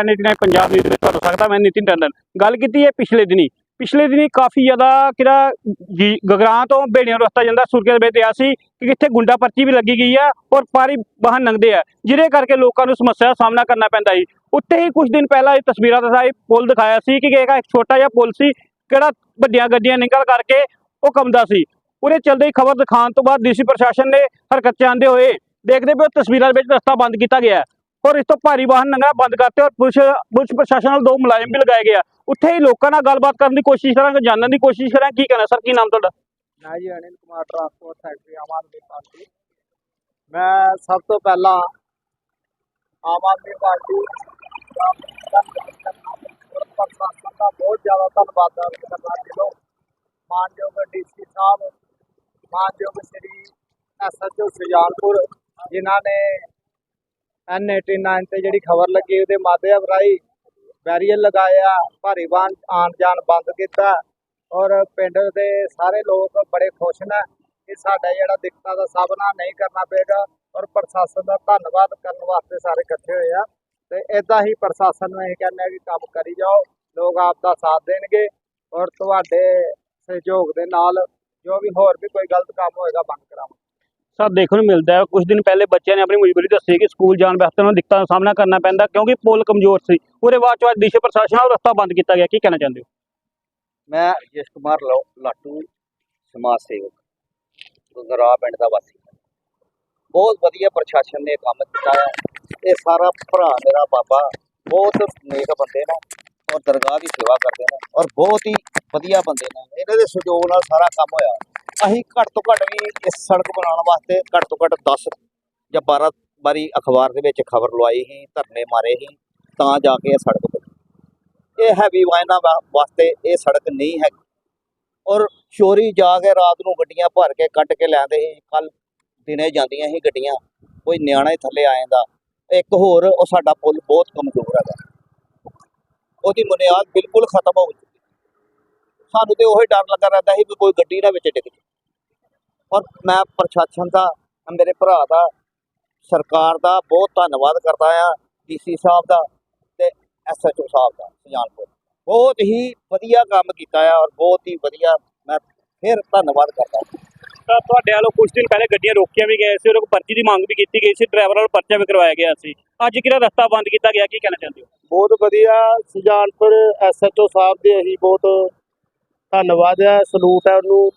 NHI Punjab news ਵਿੱਚ ਤੁਹਾਡਾ ਸਵਾਗਤ ਹੈ ਮੈਂ ਨਿਤਿਨ ਟੰਡਨ। ਗੱਲ ਕੀਤੀ ਹੈ ਪਿਛਲੇ ਦਿਨੀ। ਪਿਛਲੇ ਦਿਨੀ ਕਾਫੀ ਜ਼ਿਆਦਾ ਕਿਹੜਾ ਜੀ ਗਗਰਾਂ ਤੋਂ ਬੇੜਿਆਂ ਨੂੰ ਰਸਤਾ ਜਾਂਦਾ ਸੁਰਕੇ ਦੇ ਵਿੱਚ ਆ ਸੀ ਕਿ ਇੱਥੇ ਗੁੰਡਾ ਪਰਚੀ ਵੀ ਲੱਗੀ ਗਈ ਆ ਔਰ ਪਾਰੀ ਵਾਹਨ ਲੰਘਦੇ ਆ, ਜਿਹਦੇ ਕਰਕੇ ਲੋਕਾਂ ਨੂੰ ਸਮੱਸਿਆ ਦਾ ਸਾਹਮਣਾ ਕਰਨਾ ਪੈਂਦਾ ਸੀ ਉੱਤੇ ਹੀ ਕੁਝ ਦਿਨ ਪਹਿਲਾਂ ਇਹ ਤਸਵੀਰਾਂ ਦਾ ਸਾਈ ਪੁਲ ਦਿਖਾਇਆ ਸੀ ਕਿ ਇੱਕ ਛੋਟਾ ਜਿਹਾ ਪੁਲ ਸੀ, ਕਿਹੜਾ ਵੱਡੀਆਂ ਗੱਡੀਆਂ ਨਿਕਲ ਕਰਕੇ ਉਹ ਕੰਮਦਾ ਸੀ। ਉਹਦੇ ਚਲਦੇ ਹੀ ਖਬਰ ਦਿਖਾਉਣ ਤੋਂ ਬਾਅਦ ਡੀਸੀ ਪ੍ਰਸ਼ਾਸਨ ਨੇ ਹਰਕਤ 'ਚ ਆਉਂਦੇ ਹੋਏ ਦੇਖਦੇ ਪਏ ਤਸਵੀਰਾਂ ਦੇ ਵਿੱਚ ਰਸਤਾ ਬੰਦ ਕੀਤਾ ਗਿਆ। ਔਰ ਇਸ ਤੋਂ ਭਾਰੀ ਵਾਹਨ ਲੰਘਣਾ ਬੰਦ ਕਰਤੇ ਔਰ ਪੁਲਿਸ ਪੁਲਿਸ ਪ੍ਰਸ਼ਾਸਨ ਨਾਲ ਦੋ ਮੁਲਾਜ਼ਮ ਵੀ ਲਗਾਏ ਗਏ ਉੱਥੇ ਹੀ ਲੋਕਾਂ ਨਾਲ ਗੱਲਬਾਤ ਕਰਨ ਦੀ ਕੋਸ਼ਿਸ਼ ਕਰਾਂਗੇ, ਜਾਣਨ ਦੀ ਕੋਸ਼ਿਸ਼ ਕਰਾਂਗੇ। ਕੀ ਕਹਿਣਾ ਸਰ, ਕੀ ਨਾਮ ਤੁਹਾਡਾ? ਮੈਂ ਜੀ Anil Kumar transport secretary Aam Aadmi party. ਮੈਂ ਸਭ ਤੋਂ ਪਹਿਲਾਂ ਆਮ ਆਦਮੀ ਪਾਰਟੀ ਦਾ ਬਹੁਤ ਜ਼ਿਆਦਾ ਧੰਨਵਾਦ ਕਰਨਾ ਦਿਲੋਂ ਮਾਨਯੋਗ ਡੀਸੀ ਸਾਹਿਬ, ਮਾਨਯੋਗ ਸ਼੍ਰੀ ਐਸਐਚਓ ਸੁਜਾਨਪੁਰ, ਜਿਨ੍ਹਾਂ ਨੇ N89 ਤੇ ਜਿਹੜੀ ਖਬਰ ਲੱਗੀ ਉਹਦੇ ਮਾਧਿਅਮ ਰਾਹੀਂ ਬੈਰੀਅਰ ਲਗਾਇਆ, ਭਾਰੀ ਵਾਹਨ ਆਉਣ ਜਾਣ ਬੰਦ ਕੀਤਾ ਔਰ ਪਿੰਡ ਦੇ ਸਾਰੇ ਲੋਕ ਬੜੇ ਖੁਸ਼ ਨੇ ਕਿ ਸਾਡਾ ਜਿਹੜਾ ਦਿੱਕਤਾਂ ਦਾ ਸਾਹਮਣਾ ਨਹੀਂ ਕਰਨਾ ਪਏਗਾ ਔਰ ਪ੍ਰਸ਼ਾਸਨ ਦਾ ਧੰਨਵਾਦ ਕਰਨ ਵਾਸਤੇ ਸਾਰੇ ਇਕੱਠੇ ਹੋਏ ਆ। ਤੇ ਇਦਾਂ ਹੀ ਪ੍ਰਸ਼ਾਸਨ ਨੂੰ ਇਹ ਕਹਿੰਦੇ ਆ ਕਿ ਕੰਮ ਕਰੀ ਜਾਓ, ਲੋਕ ਆਪ ਦਾ ਸਾਥ ਦੇਣਗੇ ਔਰ ਤੁਹਾਡੇ ਸਹਿਯੋਗ ਦੇ ਨਾਲ ਜੋ ਵੀ ਹੋਰ ਵੀ ਕੋਈ ਗਲਤ ਕੰਮ ਹੋਏਗਾ, ਬੰਦ ਕਰਾਵਾਂਗੇ। ਸਰ, ਦੇਖਣ ਨੂੰ ਮਿਲਦਾ ਹੈ। ਕੁਝ ਦਿਨ ਪਹਿਲੇ ਬੱਚਿਆਂ ਨੇ ਆਪਣੀ ਮਜਬੂਰੀ ਦੱਸੀ ਕਿ ਸਕੂਲ ਜਾਣ ਵਾਸਤੇ ਉਹਨਾਂ ਦਿੱਕਤਾਂ ਦਾ ਸਾਹਮਣਾ ਕਰਨਾ ਪੈਂਦਾ ਕਿਉਂਕਿ ਪੁਲ ਕਮਜ਼ੋਰ ਸੀ। ਉਹਦੇ ਬਾਅਦ ਚੋਂ ਅੱਜ ਡੀਸੀ ਪ੍ਰਸ਼ਾਸਨ ਨਾਲ ਰਸਤਾ ਬੰਦ ਕੀਤਾ ਗਿਆ। ਕੀ ਕਹਿਣਾ ਚਾਹੁੰਦੇ ਹੋ? ਮੈਂ ਰਜੇਸ਼ ਕੁਮਾਰ ਲਾਟੂ ਸਮਾਜ ਸੇਵਕ ਗੁੰਦਰਾ ਪਿੰਡ ਦਾ ਵਾਸੀ। ਬਹੁਤ ਵਧੀਆ ਪ੍ਰਸ਼ਾਸਨ ਨੇ ਕੰਮ ਕੀਤਾ ਹੈ। ਇਹ ਸਾਰਾ ਭਰਾ ਮੇਰਾ ਬਾਬਾ, ਬਹੁਤ ਨੇਕ ਬੰਦੇ ਨੇ। ਔਰ ਦਰਗਾਹ ਦੀ ਸੇਵਾ ਕਰਦੇ ਨੇ ਔਰ ਬਹੁਤ ਹੀ ਵਧੀਆ ਬੰਦੇ ਨੇ। ਇਹਨਾਂ ਦੇ ਸਹਿਯੋਗ ਨਾਲ ਸਾਰਾ ਕੰਮ ਹੋਇਆ। ਅਸੀਂ ਘੱਟ ਤੋਂ ਘੱਟ ਵੀ ਇਸ ਸੜਕ ਬਣਾਉਣ ਵਾਸਤੇ ਘੱਟ ਤੋਂ ਘੱਟ 10 ਜਾਂ 12 ਵਾਰੀ ਅਖਬਾਰ ਦੇ ਵਿੱਚ ਖਬਰ ਲਵਾਈ ਸੀ, ਧਰਨੇ ਮਾਰੇ ਸੀ, ਤਾਂ ਜਾ ਕੇ ਇਹ ਸੜਕ ਬਣੀ। ਇਹ ਹੈਵੀ ਵਾਹਨਾਂ ਵਾ- ਵਾਸਤੇ ਇਹ ਸੜਕ ਨਹੀਂ ਹੈ ਔਰ ਚੋਰੀ ਜਾ ਕੇ ਰਾਤ ਨੂੰ ਗੱਡੀਆਂ ਭਰ ਕੇ ਕੱਢ ਕੇ ਲੈਂਦੇ ਸੀ। ਕੱਲ ਦਿਨੇ ਜਾਂਦੀਆਂ ਸੀ ਗੱਡੀਆਂ। ਕੋਈ ਨਿਆਣਾ ਹੀ ਥੱਲੇ ਆ ਜਾਂਦਾ। ਇੱਕ ਹੋਰ ਉਹ ਸਾਡਾ ਪੁਲ ਬਹੁਤ ਕਮਜ਼ੋਰ ਹੈਗਾ। ਉਹਦੀ ਬੁਨਿਆਦ ਬਿਲਕੁਲ ਖਤਮ ਹੋ ਚੁੱਕੀ ਸਾਨੂੰ ਤੇ ਉਹੀ ਡਰ ਲੱਗਾ ਰਹਿੰਦਾ ਸੀ ਵੀ ਕੋਈ ਗੱਡੀ ਨਾ ਵਿੱਚ ਡਿੱਗ ਜੇ ਔਰ ਮੈਂ ਪ੍ਰਸ਼ਾਸਨ ਦਾ ਮੇਰੇ ਭਰਾ ਦਾ, ਸਰਕਾਰ ਦਾ ਬਹੁਤ ਧੰਨਵਾਦ ਕਰਦਾ ਆ ਡੀਸੀ ਸਾਹਿਬ ਦਾ ਤੇ ਐਸਐਚਓ ਸਾਹਿਬ ਦਾ, ਸੁਜਾਨਪੁਰ। ਬਹੁਤ ਹੀ ਵਧੀਆ ਕੰਮ ਕੀਤਾ ਆ ਔਰ ਬਹੁਤ ਹੀ ਵਧੀਆ ਮੈਂ ਫਿਰ ਧੰਨਵਾਦ ਕਰਦਾ ਤਾਂ ਤੁਹਾਡੇ ਵੱਲੋਂ ਕੁਝ ਦਿਨ ਪਹਿਲੇ ਗੱਡੀਆਂ ਰੋਕੀਆਂ ਵੀ ਗਏ ਸੀ ਉਹਨਾਂ ਕੋਲ ਪਰਚੀ ਦੀ ਮੰਗ ਵੀ ਕੀਤੀ ਗਈ ਸੀ ਡਰਾਈਵਰ ਨਾਲ ਪਰਚਾ ਵੀ ਕਰਵਾਇਆ ਗਿਆ ਸੀ। ਅੱਜ ਕਿਹੜਾ ਰਸਤਾ ਬੰਦ ਕੀਤਾ ਗਿਆ ਕੀ ਕਹਿਣਾ ਚਾਹੁੰਦੇ ਹੋ? ਬਹੁਤ ਵਧੀਆ ਸੁਜਾਨਪੁਰ ਐਸਐਚਓ ਸਾਹਿਬ ਦੇ ਅਸੀਂ ਬਹੁਤ ਧੰਨਵਾਦ ਹੈ ਸਲੂਟ ਹੈ ਉਹਨੂੰ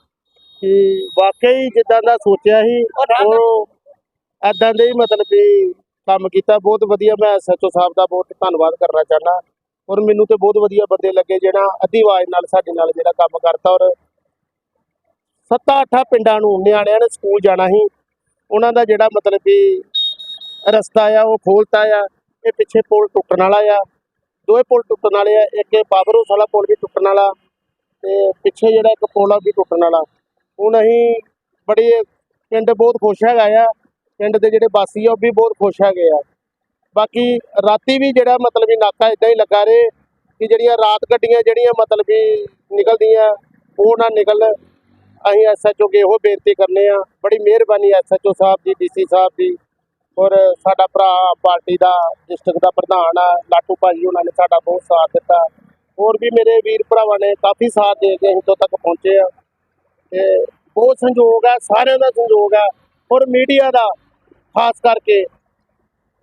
ਕਿ ਵਾਕਈ ਜਿੱਦਾਂ ਦਾ ਸੋਚਿਆ ਸੀ ਉਹ ਐਦਾਂ ਦੇ ਹੀ ਮਤਲਬ ਵੀ ਕੰਮ ਕੀਤਾ। ਬਹੁਤ ਵਧੀਆ ਮੈਂ ਐਸਐਚਓ ਸਾਹਿਬ ਦਾ ਬਹੁਤ ਧੰਨਵਾਦ ਕਰਨਾ ਚਾਹੁੰਦਾ। ਔਰ ਮੈਨੂੰ ਤੇ ਬਹੁਤ ਵਧੀਆ ਬੰਦੇ ਲੱਗੇ ਜਿਹੜਾ ਅੱਧੀ ਆਵਾਜ਼ ਨਾਲ ਸਾਡੇ ਨਾਲ ਜਿਹੜਾ ਕੰਮ ਕਰਤਾ ਔਰ ਸੱਤਾਂ ਅੱਠਾਂ ਪਿੰਡਾਂ ਨੂੰ, ਨਿਆਣਿਆਂ ਨੇ ਸਕੂਲ ਜਾਣਾ ਸੀ। ਉਹਨਾਂ ਦਾ ਜਿਹੜਾ ਮਤਲਬ ਵੀ ਰਸਤਾ ਆ, ਉਹ ਖੋਲਤਾ ਆ। ਇਹ ਪਿੱਛੇ ਪੁਲ ਟੁੱਟਣ ਵਾਲਾ ਆ। ਦੋਵੇਂ ਪੁਲ ਟੁੱਟਣ ਵਾਲੇ ਆ। ਇੱਕ ਇਹ ਬਾਬਰ ਹਾਊਸ ਵਾਲਾ ਪੁਲ ਵੀ ਟੁੱਟਣ ਵਾਲਾ ਤੇ ਪਿੱਛੇ ਜਿਹੜਾ ਇੱਕ ਪੁਲ ਆ ਉਹ ਵੀ ਟੁੱਟਣ ਵਾਲਾ। ਹੁਣ ਅਸੀਂ ਬੜੀ ਪਿੰਡ ਬਹੁਤ ਖੁਸ਼ ਹੈਗਾ ਆ। ਪਿੰਡ ਦੇ ਜਿਹੜੇ ਵਾਸੀ ਆ, ਉਹ ਵੀ ਬਹੁਤ ਖੁਸ਼ ਹੈਗੇ ਆ। ਬਾਕੀ ਰਾਤੀ ਵੀ ਜਿਹੜਾ ਮਤਲਬ ਵੀ ਨਾਕਾ ਇਦਾਂ ਹੀ ਲੱਗਾ ਰਹੇ ਕਿ ਜਿਹੜੀਆਂ ਰਾਤ ਗੱਡੀਆਂ ਜਿਹੜੀਆਂ ਮਤਲਬ ਵੀ ਨਿਕਲਦੀਆਂ, ਉਹ ਨਾ ਨਿਕਲ ਅਸੀਂ ਐਸਐਚਓ ਕੇ ਇਹੋ ਬੇਨਤੀ ਕਰਨੇ ਆ। ਬੜੀ ਮਿਹਰਬਾਨੀ ਐਸਐਚਓ ਸਾਹਿਬ ਦੀ ਡੀਸੀ ਸਾਹਿਬ ਦੀ ਔਰ ਸਾਡਾ ਭਰਾ ਪਾਰਟੀ ਦਾ ਡਿਸਟ੍ਰਿਕਟ ਦਾ ਪ੍ਰਧਾਨ ਆ, ਲਾਟੂ ਭਾਜੀ ਉਹਨਾਂ ਨੇ ਸਾਡਾ ਬਹੁਤ ਸਾਥ ਦਿੱਤਾ। ਹੋਰ ਵੀ ਮੇਰੇ ਵੀਰ ਭਰਾਵਾਂ ਨੇ ਕਾਫੀ ਸਾਥ ਦੇ ਕੇ ਅਸੀਂ ਇੱਥੋਂ ਤੱਕ ਪਹੁੰਚੇ ਆ। ਤੇ ਬਹੁਤ ਸੰਯੋਗ ਆ, ਸਾਰਿਆਂ ਦਾ ਸੰਯੋਗ ਆ। ਔਰ ਮੀਡੀਆ ਦਾ, ਖਾਸ ਕਰਕੇ,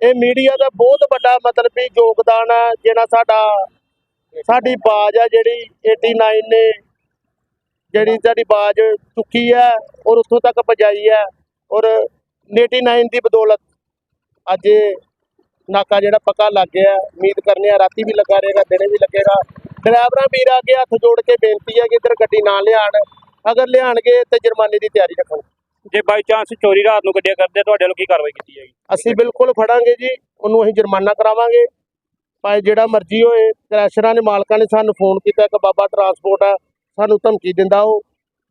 ਇਹ ਮੀਡੀਆ ਦਾ ਬਹੁਤ ਵੱਡਾ ਮਤਲਬ ਵੀ ਯੋਗਦਾਨ ਆ, ਜਿਹੜਾ ਸਾਡਾ, ਸਾਡੀ ਬਾਜ਼ ਆ ਜਿਹੜੀ 89 ਨੇ ਜਿਹੜੀ ਸਾਡੀ ਬਾਜ਼ ਚੁੱਕੀ ਹੈ ਔਰ ਉੱਥੋਂ ਤੱਕ ਪਹੁੰਚਾਈ ਹੈ ਔਰ 89 ਦੀ ਬਦੌਲਤ ਅੱਜ ਨਾਕਾ ਜਿਹੜਾ ਪੱਕਾ ਲੱਗ ਗਿਆ। ਉਮੀਦ ਕਰਨੇ ਆ ਰਾਤੀ ਵੀ ਲੱਗਾ ਰਹੇਗਾ ਦਿਨੇ ਵੀ ਲੱਗੇਗਾ। ਡਰਾਈਵਰਾਂ ਵੀਰ ਅੱਗੇ ਹੱਥ ਜੋੜ ਕੇ ਬੇਨਤੀ ਹੈ ਕਿ ਇੱਧਰ ਗੱਡੀ ਨਾ ਲਿਆਣ। ਅਗਰ ਲਿਆਣਗੇ ਤੇ ਜੁਰਮਾਨੇ ਦੀ ਤਿਆਰੀ ਰੱਖਣ। ਜੇ ਬਾਈ ਚਾਂਸ ਚੋਰੀ ਰਾਤ ਨੂੰ ਗੱਡੀਆਂ ਕਰਦੇ ਆ, ਤੁਹਾਡੇ ਵੱਲੋਂ ਕੀ ਕਾਰਵਾਈ ਕੀਤੀ ਜਾਏਗੀ? ਅਸੀਂ ਬਿਲਕੁਲ ਫੜਾਂਗੇ ਜੀ ਉਹਨੂੰ ਅਸੀਂ ਜੁਰਮਾਨਾ ਕਰਾਵਾਂਗੇ। ਭਾਵੇਂ ਜਿਹੜਾ ਮਰਜ਼ੀ ਹੋਏ ਕ੍ਰੈਸ਼ਰਾਂ ਨੇ ਮਾਲਕਾਂ ਨੇ ਸਾਨੂੰ ਫੋਨ ਕੀਤਾ ਇੱਕ ਬਾਬਾ ਟਰਾਂਸਪੋਰਟ ਆ ਸਾਨੂੰ ਧਮਕੀ ਦਿੰਦਾ ਉਹ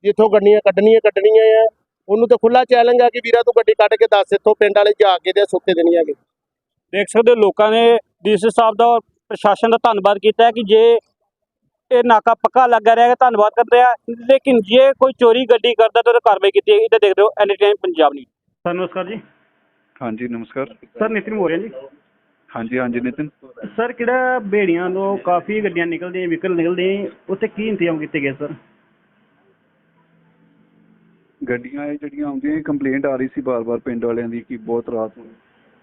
ਜਿੱਥੋਂ ਗੱਡੀਆਂ ਕੱਢਣੀਆਂ ਕੱਢਣੀਆਂ ਆ। ਉਹਨੂੰ ਤਾਂ ਖੁੱਲਾ ਚੈਲੰਜ ਆ ਕਿ ਵੀਰਾ ਤੂੰ ਗੱਡੀ ਕੱਢ ਕੇ ਦੱਸ ਇੱਥੋਂ ਪਿੰਡ ਵਾਲੇ ਜਾ ਕੇ ਦੇ ਸੁੱਤੇ ਦੇਣੀ ਹੈਗੇ। ਦੇਖ ਸਕਦੇ ਹੋ ਲੋਕਾਂ ਨੇ ਡੀਸੀ ਸਾਹਿਬ ਦਾ ਔਰ ਪ੍ਰਸ਼ਾਸਨ ਦਾ ਧੰਨਵਾਦ ਕੀਤਾ ਹੈ ਕਿ ਜੇ ਇਹ ਨਾਕਾ ਪੱਕਾ ਲੱਗਾ ਰਿਹਾ ਧੰਨਵਾਦ ਕਰਦੇ ਆ ਲੇਕਿਨ ਜੇ ਕੋਈ ਚੋਰੀ ਗੱਡੀ ਕਰਦਾ ਤਾਂ ਉਹਦੀ ਕਾਰਵਾਈ ਕੀਤੀ ਜਾਏਗੀ ਤਾਂ ਦੇਖਦੇ ਹੋ any time Punjab news sir ਨਮਸਕਾਰ ਜੀ। ਹਾਂਜੀ ਨਮਸਕਾਰ। ਸਰ ਨਿਤਿਨ ਹੋ ਰਿਹਾ ਜੀ। ਹਾਂਜੀ ਹਾਂਜੀ ਨਿਤਿਨ। ਸਰ ਕਿਹੜਾ ਬੇੜੀਆਂ ਤੋਂ ਕਾਫੀ ਗੱਡੀਆਂ ਨਿਕਲਦੀਆਂ ਵਹੀਕਲ ਨਿਕਲਦੇ ਉੱਥੇ ਕੀ ਇੰਤਜ਼ਾਮ ਕੀਤੇ ਗਏ ਸਰ? ਗੱਡੀਆਂ ਇਹ ਜਿਹੜੀਆਂ ਆਉਂਦੀਆਂ ਕੰਪਲੇਂਟ ਆ ਰਹੀ ਸੀ ਬਾਰ-ਬਾਰ ਪਿੰਡ ਵਾਲਿਆਂ ਦੀ ਕਿ ਬਹੁਤ ਰਾਤ ਨੂੰ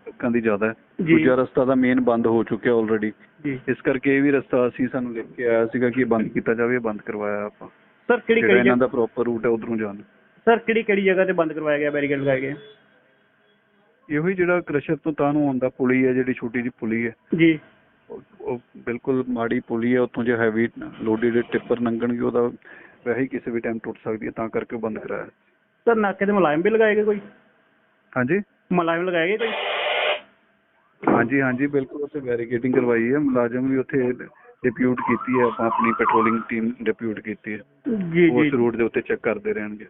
ਲੋਕਾਂ ਦੀ ਜ਼ਿਆਦਾ ਹੈ। ਜੀ। ਦੂਜਾ ਰਸਤਾ ਤਾਂ ਮੇਨ ਬੰਦ ਹੋ ਚੁੱਕਿਆ ਆਲਰੇਡੀ ਜੀ। ਇਸ ਕਰਕੇ ਇਹ ਵੀ ਰਸਤਾ ਅਸੀਂ ਸਾਨੂੰ ਲਿਖ ਕੇ ਆਇਆ ਸੀਗਾ ਕਿ ਇਹ ਬੰਦ ਕੀਤਾ ਜਾਵੇ ਇਹ ਬੰਦ ਕਰਵਾਇਆ ਆਪਾਂ। ਸਰ ਕਿਹੜੀ ਜਿਹੜਾ ਕਿਹੜੀ ਇਹਨਾਂ ਜਗ੍ਹਾ ਦਾ ਪ੍ਰੋਪਰ ਰੂਟ ਹੈ ਉਧਰੋਂ ਜਾਣ ਨੂੰ। ਸਰ ਕਿਹੜੀ ਕਿਹੜੀ ਜਗ੍ਹਾ ਤੇ ਬੰਦ ਕਰਵਾਇਆ ਗਿਆ ਬੈਰੀਕੇਡ ਲਗਾਏ ਗਏ? ਇਹੋ ਹੀ ਜਿਹੜਾ ਕ੍ਰਸ਼ਰ ਤੋਂ ਤਾਂ ਨੂੰ ਆਉਂਦਾ ਪੁਲੀ ਹੈ ਜਿਹੜੀ ਛੋਟੀ ਜਿਹੀ ਪੁਲੀ ਹੈ। ਜੀ। ਬਿਲਕੁਲ ਮਾੜੀ ਪੁਲੀ ਹੈ ਉੱਥੋਂ ਜੇ ਹੈਵੀ ਲੋਡਡ ਟਿੱਪਰ ਲੰਘਣਗੇ ਉਹਦਾ ਵੈਸੇ ਹੀ ਕਿਸੇ ਵੀ ਟਾਈਮ ਟੁੱਟ ਸਕਦੀ ਹੈ ਤਾਂ ਕਰਕੇ ਬੰਦ ਕਰਾਇਆ। ਸਰ ਨਾਕੇ ਤੇ ਮੁਲਾਜ਼ਮ ਵੀ ਲਗਾਏ ਗਏ ਕੋਈ? ਹਾਂਜੀ? ਮੁਲਾਜ਼ਮ ਲਗਾਏ ਗਏ ਕੋਈ? ਹਾਂਜੀ ਹਾਂਜੀ ਬਿਲਕੁਲ ਉੱਥੇ ਬੈਰੀਕੇਡਿੰਗ ਕਰਵਾਈ ਹੈ ਮੁਲਾਜ਼ਮ ਵੀ ਉੱਥੇ ਡਿਪਿਊਟ ਕੀਤੀ ਹੈ ਆਪਾਂ ਆਪਣੀ ਪੈਟਰੋਲਿੰਗ ਟੀਮ ਡਿਪਿਊਟ ਕੀਤੀ ਹੈ। ਜੀ ਜੀ ਉਸ ਰੂਟ ਦੇ ਉੱਤੇ ਚੈੱਕ ਕਰਦੇ ਰਹਿਣਗੇ।